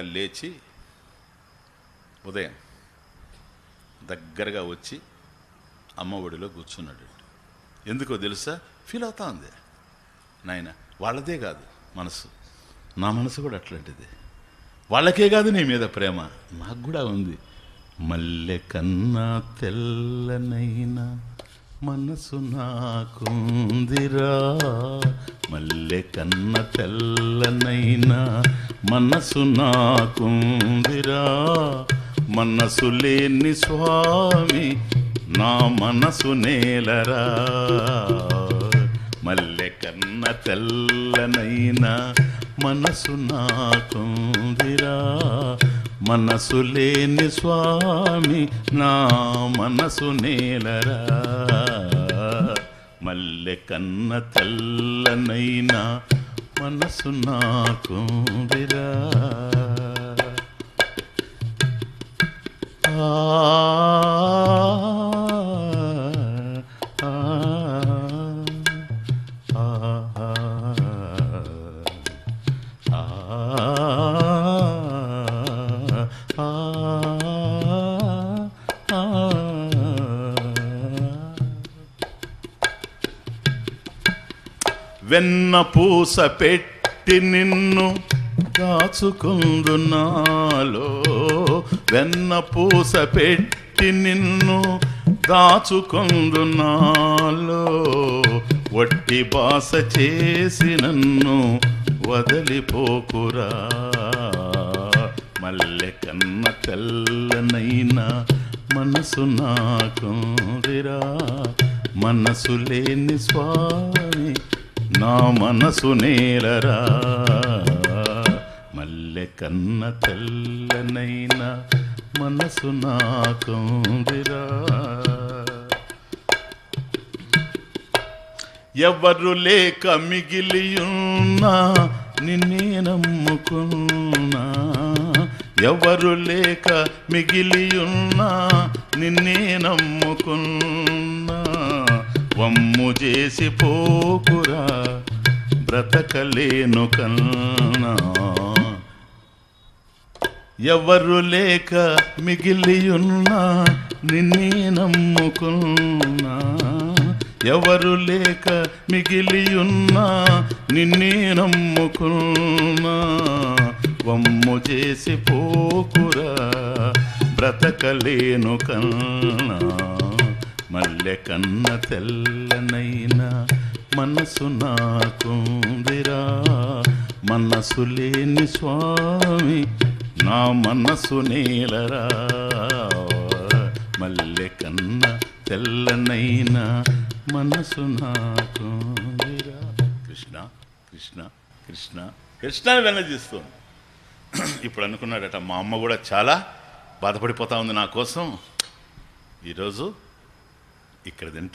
లేచి ఉదయం దగ్గరగా వచ్చి అమ్మ ఒడిలో కూర్చున్నాడు. ఎందుకో తెలుసా? ఫీల్ అవుతా ఉంది. నాయన వాళ్ళదే కాదు మనసు. నా మనసు కూడా అట్లాంటిది. వాళ్ళకే కాదు నీ మీద ప్రేమ. నాకు కూడా ఉంది. మల్లె కన్నా తెల్లనైనా మనసు నాకుందిరా. మల్లె కన్న తెల్లనైనా మనసు నాకుందిరా. మనసు లేని స్వామి నా మనసు నేలరా. మల్లె కన్న తెల్లనైనా మనసు నాకుందిరా. మనసు లేని స్వామి నా మనసు నేలరా. మల్లె కన్న తెల్లనైనా మనసు నాకుందిరా ఆ వెన్న పూస పెట్టి నిన్ను దాచుకుందునాలో వెన్న పూస పెట్టి నిన్ను దాచుకుందునాలో వట్టి బాస చేసి నన్ను వదిలిపోకురా. మల్లె కన్న తెల్లనైనా మనసు నాకుందిరా. మనసు లేని స్వా నా మనసు నేలరా? మల్లె కన్న తెల్లనైనా మనసు నాకుందిరా. ఎవరు లేక మిగిలియున్నా నిన్నే నమ్ముకున్నా. ఎవరు లేక మిగిలియున్నా నిన్నే నమ్ముకున్నా. వమ్ము చేసి పోకురా బ్రతకలేను కన్నా. ఎవరు లేక మిగిలియున్నా నిన్నే నమ్ముకున్నా. ఎవరు లేక మిగిలియున్నా నిన్నే నమ్ముకున్నా. వమ్ము చేసి పోకురా బ్రతకలేను కన్నా. గుండె కన్న తెల్లనైనా మనసు నాకుందిరా మనసు లేని స్వామి నా మనసు నేలరా. మల్లె కన్న తెల్లనైనా మనసు నాకుందిరా కృష్ణ కృష్ణ కృష్ణ కృష్ణ వెనజిస్తుంది ఇప్పుడు అనుకున్నాడట మా అమ్మ కూడా చాలా బాధపడిపోతా ఉంది నా కోసం. ఈరోజు ఇక్కడ తింటా.